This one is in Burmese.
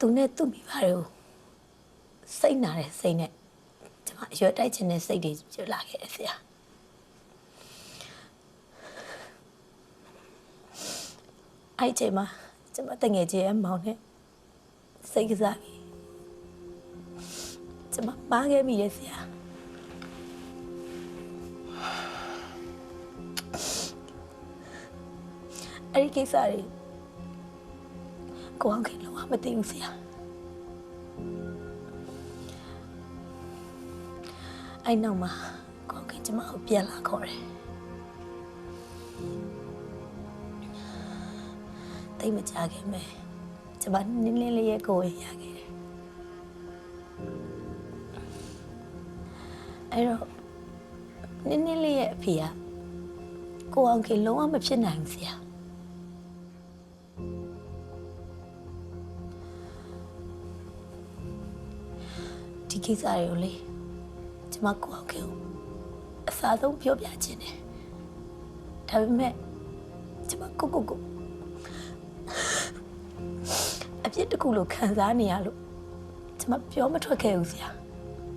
သူနဲ့သူ့မိဘတွေကိုစိတ်နာတဲ့စိတ်နဲ့ကျမအရွယ်တိုက်ချင်တဲ့စိတ်တွေကျွလာခဲ့တယ်ဆရာအဲ့ဒီအချိန်မှာကျမတငယ်ချင်းရဲ့မောင်နဲ့စိတ်ကစားပြီးကျမမားခဲ့မိရဲ့ဆရာအဲ့ဒီကိစ္စတွေ ကိုအောင်ခင်လုံးဝမသိဘူးဆရာအဲ့နောက်မှာကိုအောင်ခင်ကျမကိုပြန်လာခေါ်တယ်တိတ်မကြခင်ပဲကျမနင်းလင်းလေးရဲ့ကိုယ်ဝင်ရခဲ့တယ်အဲ့တော့နင်းနင်းလေးရဲ့အဖေကကိုအောင်ခင်လုံးဝမဖြစ်နိုင်ဘူးဆရာ ဒီကိစ္စတွေကိုလေကျမကိုအောင်ခင်ကိုအစားဆုံးပြောပြခြင်းတယ်ဒါပေမဲ့ကျမကိုကိုကိုအပြစ်တစ်ခုလို့ခံစားနေရလို့ကျမပြောမထွက်ခဲ့ဘူးဆရာ